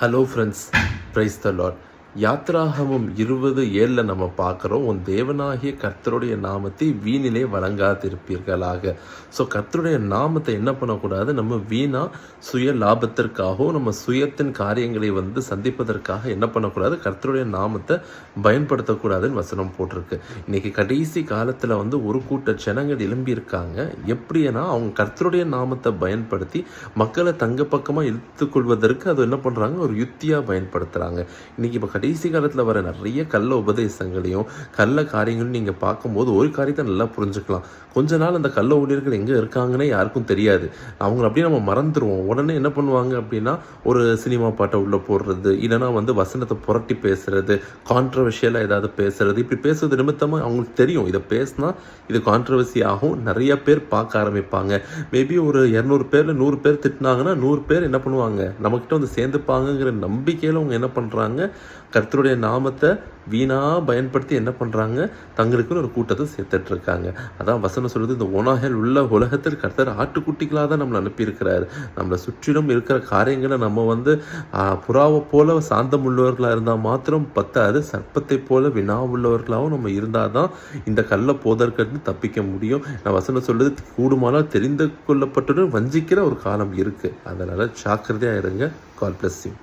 hello friends praise the lord யாத்ராகமம் இருபது ஏழில் நம்ம பார்க்குறோம் உன் தேவனாகிய கர்த்தருடைய நாமத்தை வீணிலே வழங்காதிருப்பீர்களாக. ஸோ கர்த்தருடைய நாமத்தை என்ன பண்ணக்கூடாது? நம்ம வீணாக சுய லாபத்திற்காகவும் நம்ம சுயத்தின் காரியங்களை வந்து சந்திப்பதற்காக என்ன பண்ணக்கூடாது? கர்த்தருடைய நாமத்தை பயன்படுத்தக்கூடாதுன்னு வசனம் போட்டிருக்கு. இன்றைக்கி கடைசி காலத்தில் வந்து ஒரு கூட்ட ஜனங்கள் எழும்பியிருக்காங்க. எப்படின்னா அவங்க கர்த்தருடைய நாமத்தை பயன்படுத்தி மக்களை தங்க பக்கமாக இழுத்துக்கொள்வதற்கு அது என்ன பண்ணுறாங்க ஒரு யுத்தியாக பயன்படுத்துகிறாங்க இன்றைக்கி இப்போ கடைசி காலத்தில் வர நிறைய கள்ள உபதேசங்களையும் கள்ள காரியங்களையும் நீங்கள் பார்க்கும்போது ஒரு காரியத்தை நல்லா புரிஞ்சுக்கலாம். கொஞ்ச நாள் அந்த கள்ள ஊழியர்கள் எங்கே இருக்காங்கன்னே யாருக்கும் தெரியாது. அவங்கள அப்படியே நம்ம மறந்துடுவோம் உடனே என்ன பண்ணுவாங்க அப்படின்னா ஒரு சினிமா பாட்டை உள்ளே போடுறது இல்லைன்னா வந்து வசனத்தை புரட்டி பேசுறது கான்ட்ரவர்ஷியலாக ஏதாவது பேசுறது. இப்படி பேசுறது நிமித்தமாக அவங்களுக்கு தெரியும். இதை பேசினா இது கான்ட்ரவர்சி ஆகும். நிறைய பேர் பார்க்க ஆரம்பிப்பாங்க. மேபி ஒரு இரநூறு பேரில் நூறு பேர் திட்டினாங்கன்னா நூறு பேர் என்ன பண்ணுவாங்க? நம்மக்கிட்ட வந்து சேர்ந்துப்பாங்கங்கிற நம்பிக்கையில் அவங்க என்ன பண்ணுறாங்க கர்த்தருடைய நாமத்தை வீணாக பயன்படுத்தி என்ன பண்ணுறாங்க தங்களுக்குன்னு ஒரு கூட்டத்தை சேர்த்துட்டு இருக்காங்க அதான் வசனம் சொல்கிறது இந்த ஓனாகல் உள்ள உலகத்தில் கர்த்தர் ஆட்டுக்குட்டிகளாக தான் நம்மளை அனுப்பியிருக்கிறாரு. நம்மளை சுற்றிலும் இருக்கிற காரியங்களை நம்ம வந்து புறாவை போல சாந்தம் உள்ளவர்களாக இருந்தால் மாத்திரம் பத்தாது. சர்ப்பத்தை போல வினா உள்ளவர்களாகவும் நம்ம இருந்தால் தான் இந்த கல்லை போதற்கட்டு தப்பிக்க முடியும். நான் வசனம் சொல்கிறது கூடுமானால் தெரிந்து கொள்ளப்பட்டுடன் வஞ்சிக்கிற ஒரு காலம் இருக்குது அதனால் ஜாக்கிரதையாக இருங்க. கால் பிளஸ் யூ